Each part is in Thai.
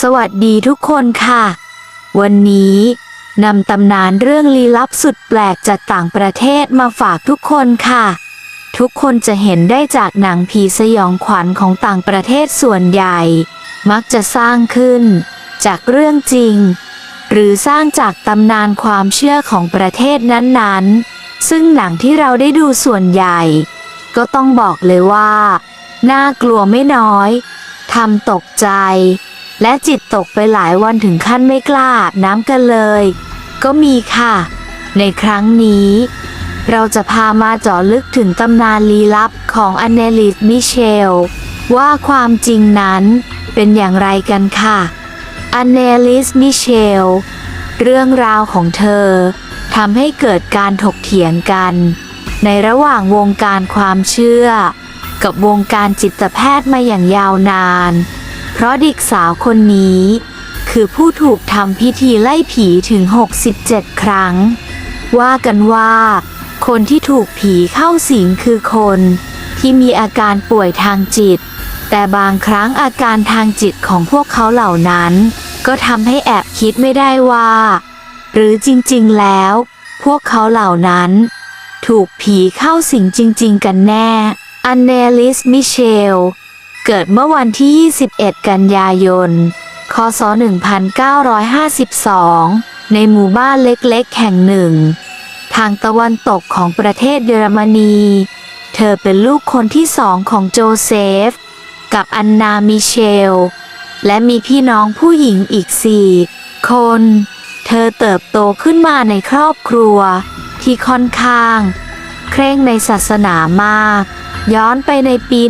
สวัสดีทุกคนค่ะ วันนี้นำตำนานเรื่องลี้ลับสุดแปลกจากต่างประเทศมาฝากทุกคนค่ะ ทุกคนจะเห็นได้จากหนังผีสยองขวัญของต่างประเทศส่วนใหญ่ มักจะสร้างขึ้น จากเรื่องจริง หรือสร้างจากตำนานความเชื่อของประเทศนั้นๆ ซึ่งหนังที่เราได้ดูส่วนใหญ่ ก็ต้องบอกเลยว่า น่ากลัวไม่น้อยทำตกใจ และจิตตกไปหลายวันถึงขั้นไม่กล้าอาบน้ำกันเลย ก็มีค่ะ ในครั้งนี้ เราจะพามาเจาะลึกถึงตำนานลี้ลับของอันเนลิสมิเชล ว่าความจริงนั้นเป็นอย่างไรกันค่ะอันเนลิสมิเชล เรื่องราวของเธอทำให้เกิดการถกเถียงกัน ในระหว่างวงการความเชื่อ กับวงการจิตแพทย์มาอย่างยาวนาน เพราะเด็กสาวคนนี้ คือผู้ถูกทำพิธีไล่ผีถึง 67 ครั้ง ว่ากันว่า คนที่ถูกผีเข้าสิงคือคนที่มีอาการป่วยทางจิต แต่บางครั้งอาการทางจิตของพวกเขาเหล่านั้น ก็ทำให้แอบคิดไม่ได้ว่า หรือจริงๆแล้ว พวกเขาเหล่านั้น ถูกผีเข้าสิงจริง ๆ กันแน่ อันเนลิส มิเชล เกิดเมื่อวันที่ 21 กันยายน คศ 1952 ในหมู่บ้านเล็กๆ แห่งหนึ่ง ทางตะวันตกของประเทศเยอรมนี เธอเป็นลูกคนที่สองของโจเซฟ กับอันนามิเชล และมีพี่น้องผู้หญิงอีกสี่คน เธอเติบโตขึ้นมาในครอบครัวที่ค่อนข้าง เคร่งในศาสนามาก ย้อนไปในปี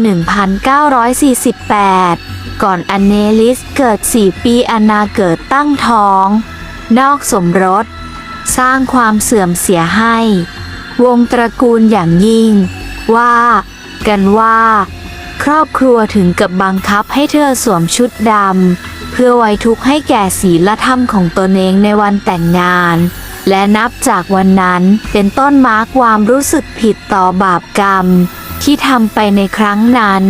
1948 ก่อนอเนลิสเกิด 4 ปีอนนาเกิดตั้งท้อง นอกสมรส สร้างความเสื่อมเสียให้ วงตระกูลอย่างยิ่ง ว่า กันว่า ครอบครัวถึงกับบังคับให้เธอสวมชุดดำ เพื่อไว้ทุกข์ให้แก่ศีลธรรมของตนเองในวันแต่งงานและนับจากวันนั้นเป็นต้นมาความรู้สึกผิดต่อบาปกรรม ที่ทำไปในครั้งนั้น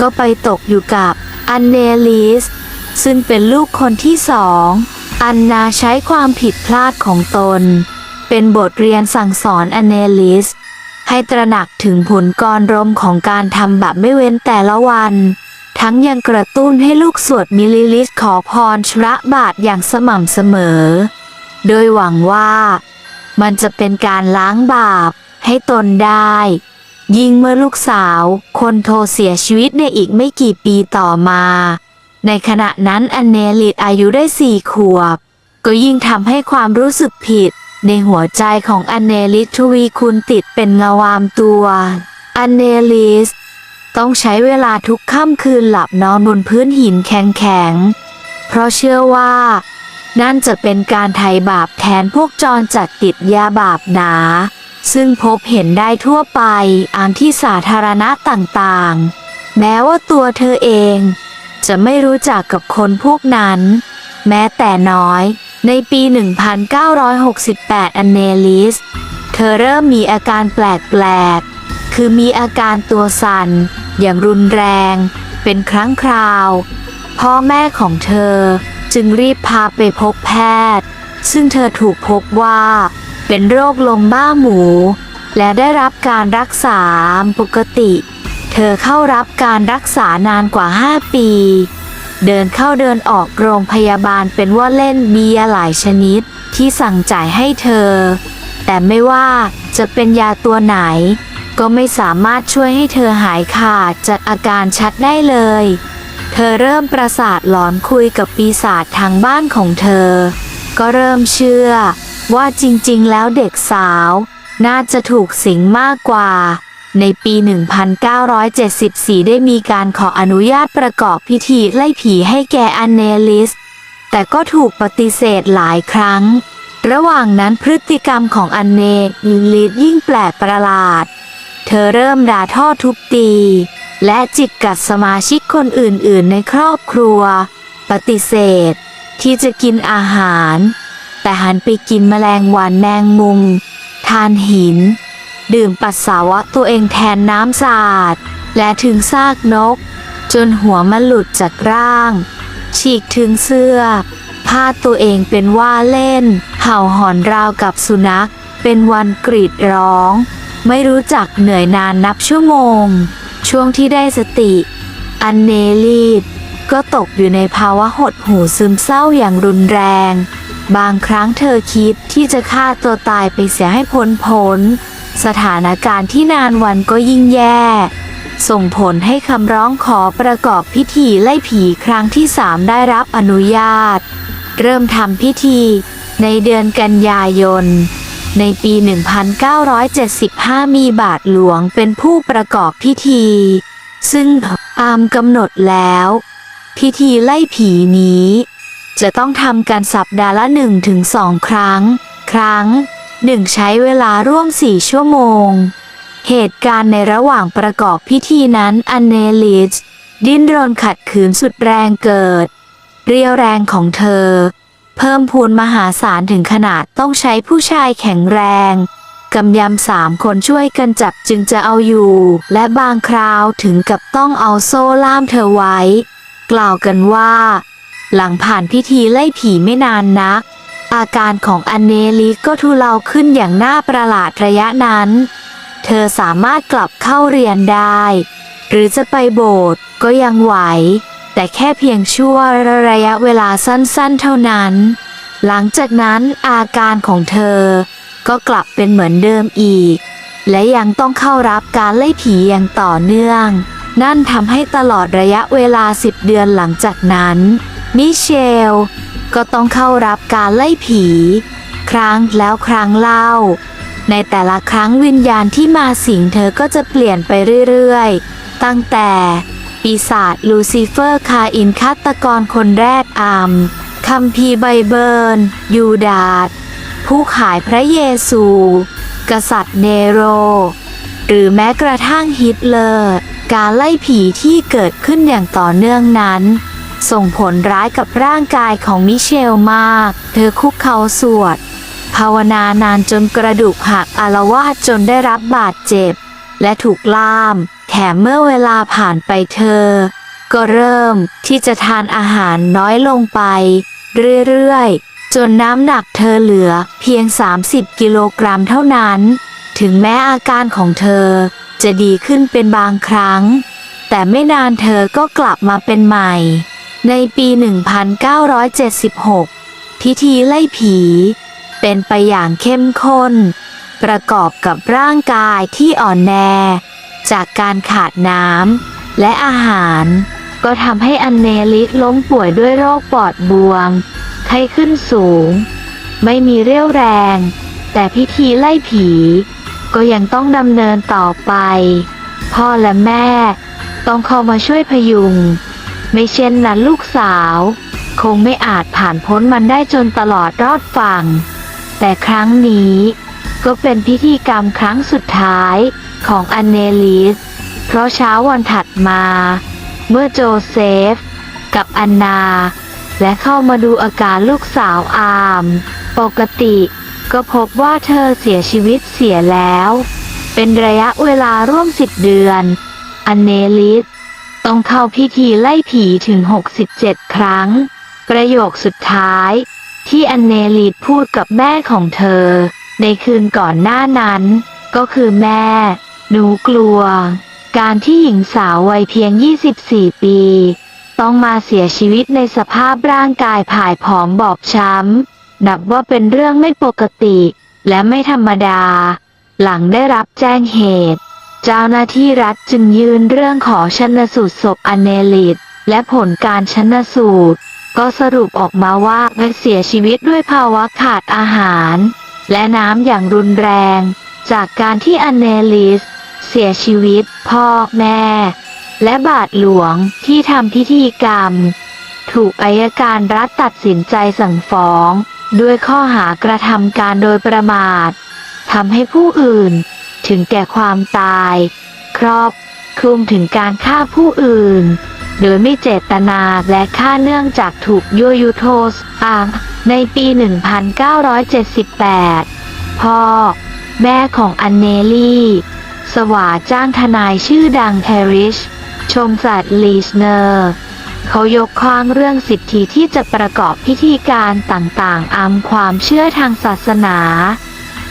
ก็ไปตกอยู่กับอันเนลิส ซึ่งเป็นลูกคนที่สอง อันนาใช้ความผิดพลาดของตน เป็นบทเรียนสั่งสอนอันเนลิส ให้ตระหนักถึงผลกรรมของการทำแบบไม่เว้นแต่ละวัน ทั้งยังกระตุ้นให้ลูกสวดมิลิลิสขอพรชระบาทอย่างสม่ำเสมอ โดยหวังว่ามันจะเป็นการล้างบาปให้ตนได้ ยิ่งเมื่อลูกสาว คนโทเสียชีวิตในอีกไม่กี่ปีต่อมา ในขณะนั้นอเนลิตอายุได้สี่ขวบ ก็ยิ่งทำให้ความรู้สึกผิด ในหัวใจของอเนลิสทวีคูณติดเป็นงาวามตัวอเนลิสต้องใช้เวลาทุกค่ำคืนหลับนอนบนพื้นหินแข็งๆ เพราะเชื่อว่า นั่นจะเป็นการไถ่บาปแทนพวกจรจัดติดยาบาปหนา ซึ่งพบเห็นได้ทั่วไปอามที่สาธารณะต่างๆ แม้ว่าตัวเธอเอง จะไม่รู้จักกับคนพวกนั้น แม้แต่น้อย ในปี 1968 อันเนลิส เธอเริ่มมีอาการแปลกๆ คือมีอาการตัวสั่น อย่างรุนแรง เป็นครั้งคราว พ่อแม่ของเธอจึงรีบพาไปพบแพทย์ ซึ่งเธอถูกพบว่า เป็นโรคลมบ้าหมู และได้รับการรักษาปกติ เธอเข้ารับการรักษานานกว่า 5 ปี เดินเข้าเดินออกโรงพยาบาลเป็นว่าเล่นเบียร์หลายชนิดที่สั่งจ่ายให้เธอ แต่ไม่ว่าจะเป็นยาตัวไหน ก็ไม่สามารถช่วยให้เธอหายขาดจากอาการชัดได้เลย เธอเริ่มประสาทหลอนคุยกับปีศาจทางบ้านของเธอ ก็เริ่มเชื่อ ว่าจริงๆ แล้วเด็กสาว น่าจะถูกสิงมากกว่า ในปี 1974 ได้มีการขออนุญาตประกอบพิธีไล่ผีให้แกอันเนลิส แต่ก็ถูกปฏิเสธหลายครั้ง ระหว่างนั้นพฤติกรรมของอันเนลิสยิ่งแปลกประหลาด เธอเริ่มด่าท่อทุบตี และจิกกัดสมาชิกคนอื่นๆ ในครอบครัว ปฏิเสธ ที่จะกินอาหาร แต่หันไปกินแมลงวันแมงมุม ทานหิน ดื่มปัสสาวะตัวเองแทนน้ำสะอาด และถึงซากนก จนหัวมันหลุดจากร่าง ฉีกถึงเสื้อ พาดตัวเองเป็นว่าเล่น เห่าหอนราวกับสุนัข เป็นวันกรีดร้อง ไม่รู้จักเหนื่อยนานนับชั่วโมง ช่วงที่ได้สติ อันเนลีดก็ตกอยู่ในภาวะหดหู่ซึมเศร้าอย่างรุนแรง บางครั้งเธอคิดที่จะฆ่าตัวตายไปเสียให้พ้นพ้นสถานการณ์ที่นานวันก็ยิ่งแย่ ส่งผลให้คำร้องขอประกอบพิธีไล่ผีครั้งที่สามได้รับอนุญาต เริ่มทำพิธีในเดือนกันยายน ในปี 1975 มีบาทหลวงเป็นผู้ประกอบพิธี ซึ่งตามกำหนดแล้ว พิธีไล่ผีนี้ จะต้องทำกันสัปดาห์ละ 1-2ถึงครั้ง ครั้งหนึ่งใช้เวลาร่วม 4 ชั่วโมง เหตุการณ์ในระหว่างประกอบพิธีนั้นอเนลิสดิ้นรนขัดขืนสุดแรงเกิด เรียวแรงของเธอ เพิ่มพูนมหาศาลถึงขนาดต้องใช้ผู้ชายแข็งแรงกำยำสามคนช่วยกันจับจึงจะเอาอยู่ และบางคราวถึงกับต้องเอาโซ่ล่ามเธอไว้ กล่าวกันว่า หลังผ่านพิธีไล่ผีไม่นานนัก อาการของอันเนลิก็ทุเลาขึ้นอย่างน่าประหลาดระยะนั้น เธอสามารถกลับเข้าเรียนได้ หรือจะไปโบสถ์ก็ยังไหว แต่แค่เพียงชั่วระยะเวลาสั้นๆเท่านั้น หลังจากนั้นอาการของเธอก็กลับเป็นเหมือนเดิมอีก และยังต้องเข้ารับการไล่ผีอย่างต่อเนื่อง นั่นทำให้ตลอดระยะเวลา 10 เดือนหลังจากนั้น มิเชล ก็ต้องเข้ารับการไล่ผี ครั้งแล้วครั้งเล่า ในแต่ละครั้งวิญญาณที่มาสิงเธอก็จะเปลี่ยนไปเรื่อยๆ ตั้งแต่ปีศาจลูซิเฟอร์คาอินฆาตกรคนแรกอามคัมภีไบเบิลยูดาสผู้ขายพระเยซู กษัตริย์เนโร หรือแม้กระทั่งฮิตเลอร์ การไล่ผีที่เกิดขึ้นอย่างต่อเนื่องนั้น ส่งผลร้ายกับร่างกายของมิเชลมาก เธอคุกเข่าสวด ภาวนานานจนกระดูกหักอารวาสจนได้รับบาดเจ็บ และถูกล่าม แถมเมื่อเวลาผ่านไปเธอ ก็เริ่มที่จะทานอาหารน้อยลงไป เรื่อยๆ จนน้ำหนักเธอเหลือเพียง 30 กิโลกรัมเท่านั้น ถึงแม้อาการของเธอจะดีขึ้นเป็นบางครั้ง แต่ไม่นานเธอก็กลับมาเป็นใหม่ ในปี 1976 พิธีไล่ผี เป็นไปอย่างเข้มข้น ประกอบกับร่างกายที่อ่อนแอจากการขาดน้ำและอาหาร ก็ทำให้อันเนลิล้มป่วยด้วยโรคปอดบวม ไข้ขึ้นสูง ไม่มีเรี่ยวแรง แต่พิธีไล่ผี ก็ยังต้องดำเนินต่อไป พ่อและแม่ ต้องเข้ามาช่วยพยุง ไม่เช่นนั้นลูกสาว คงไม่อาจผ่านพ้นมันได้จนตลอดรอดฝั่ง แต่ครั้งนี้ ก็เป็นพิธีกรรมครั้งสุดท้ายของอันเนลิส เพราะเช้าวันถัดมา เมื่อโจเซฟ กับอันนา และเข้ามาดูอาการลูกสาวอาม ปกติก็พบว่าเธอเสียชีวิตเสียแล้ว เป็นระยะเวลาร่วมสิบเดือนอันเนลิส ต้องเข้าพิธีไล่ผีถึง 67 ครั้ง ประโยคสุดท้าย ที่อันเนลิดพูดกับแม่ของเธอ ในคืนก่อนหน้านั้น ก็คือแม่ หนูกลัว การที่หญิงสาววัยเพียง 24 ปี ต้องมาเสียชีวิตในสภาพร่างกายผายผอมบอบช้ำ นับว่าเป็นเรื่องไม่ปกติ และไม่ธรรมดา หลังได้รับแจ้งเหตุ เจ้าหน้าที่รัฐจึงยื่นเรื่องขอชันสูตรศพอเนลิดและผลการชันสูตร ก็สรุปออกมาว่าเสียชีวิตด้วยภาวะขาดอาหาร และน้ำอย่างรุนแรง จากการที่อเนลิส เสียชีวิต พ่อแม่ และบาทหลวงที่ทำพิธีกรรม ถูกอายการรัฐตัดสินใจสั่งฟ้อง ด้วยข้อหากระทำการโดยประมาททำให้ผู้อื่น ถึงแก่ความตาย ครอบคลุมถึงการฆ่าผู้อื่น โดยไม่เจตนาและฆ่าเนื่องจากถูกยั่วยุโทษอ่างในปี 1978 พ่อ แม่ของอันเนลี่ สวาจ้างทนายชื่อดังแฮริช ชมสัตว์ลีสเนอร์ เขายกข้างเรื่องสิทธิที่จะประกอบพิธีการต่างๆอำความเชื่อทางศาสนา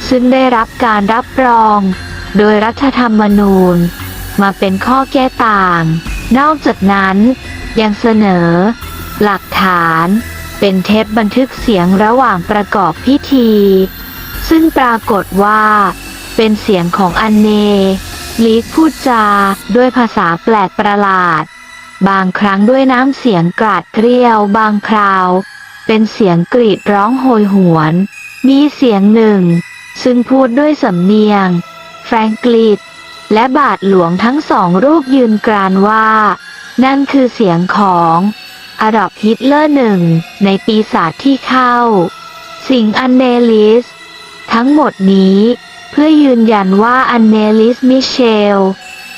ซึ่งได้รับการรับรอง โดยรัฐธรรมนูญ มาเป็นข้อแก้ต่าง นอกจากนั้น ยังเสนอ หลักฐาน เป็นเทปบันทึกเสียงระหว่างประกอบพิธี ซึ่งปรากฏว่า เป็นเสียงของอันเนลีกพูดจาด้วยภาษาแปลกประหลาด บางครั้งด้วยน้ำเสียงกราดเกลียว บางคราว เป็นเสียงกรีดร้องโหยหวน มีเสียงหนึ่ง ซึ่งพูดด้วยสำเนียง แฟรงกลิดและบาทหลวงทั้งสองรูปยืนกรานว่า นั่นคือเสียงของอดอล์ฟฮิตเลอร์หนึ่งในปีศาจที่เข้า สิงอันเนลิส ทั้งหมดนี้เพื่อยืนยันว่าอันเนลิสมิเชล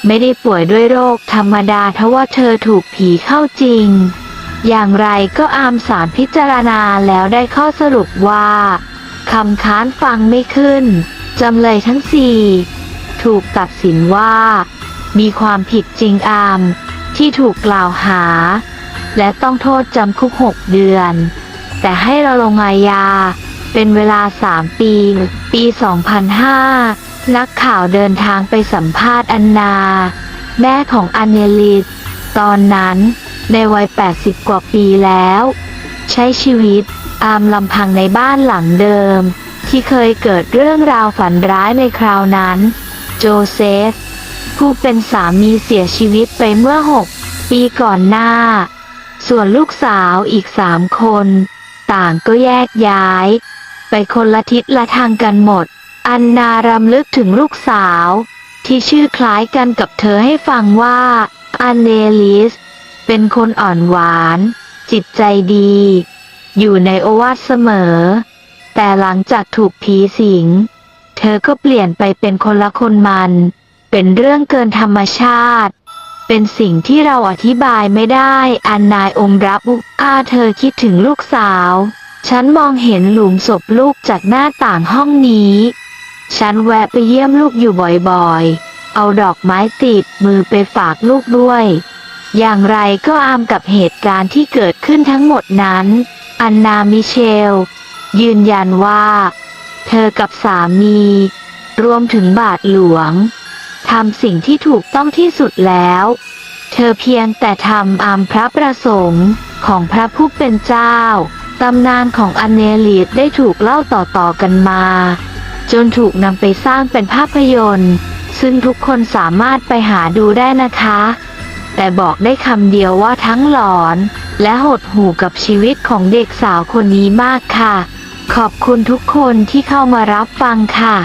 ไม่ได้ป่วยด้วยโรคธรรมดาทว่าเธอถูกผีเข้าจริง อย่างไรก็อามสารพิจารณาแล้วได้ข้อสรุปว่า คำค้านฟังไม่ขึ้น จำเลยทั้งสี่ถูกตัดสินว่า มีความผิดจริงอาม ที่ถูกกล่าวหา และต้องโทษจำคุกหกเดือน แต่ให้เราลงอาญาเป็นเวลาสามปี ปี 2005 นักข่าวเดินทางไปสัมภาษณ์อันนา แม่ของอันเนลิสตอนนั้นในวัย 80 กว่าปีแล้ว ใช้ชีวิต อามลำพังในบ้านหลังเดิม ที่เคยเกิดเรื่องราวฝันร้ายในคราวนั้น โจเซฟ ผู้เป็นสามีเสียชีวิตไปเมื่อ6ปีก่อนหน้า ส่วนลูกสาวอีกสามคน ต่างก็แยกย้าย ไปคนละทิศละทางกันหมด อันนารำลึกถึงลูกสาว ที่ชื่อคล้ายกันกับเธอให้ฟังว่าอันเนลิส เป็นคนอ่อนหวาน จิตใจดี อยู่ในโอวาทเสมอ แต่หลังจากถูกผีสิง เธอก็เปลี่ยนไปเป็นคนละคนมัน เป็นเรื่องเกินธรรมชาติ เป็นสิ่งที่เราอธิบายไม่ได้ อันนายอมรับอ้าเธอคิดถึงลูกสาว ฉันมองเห็นหลุมศพลูกจากหน้าต่างห้องนี้ ฉันแวะไปเยี่ยมลูกอยู่บ่อยๆ เอาดอกไม้ติดมือไปฝากลูกด้วยอย่างไรก็อามกับเหตุการณ์ที่เกิดขึ้นทั้งหมดนั้น อันนามิเชล ยืนยันว่า เธอกับสามี รวมถึงบาทหลวงทำสิ่งที่ถูกต้องที่สุดแล้ว เธอเพียงแต่ทำอามพระประสงค์ของพระผู้เป็นเจ้า ตำนานของอเนลีดได้ถูกเล่าต่อๆกันมา จนถูกนำไปสร้างเป็นภาพยนตร์ ซึ่งทุกคนสามารถไปหาดูได้นะคะ แต่บอกได้คำเดียวว่าทั้งหลอน และหดหู่กับชีวิตของเด็กสาวคนนี้มากค่ะ ขอบคุณทุกคนที่เข้ามารับฟังค่ะ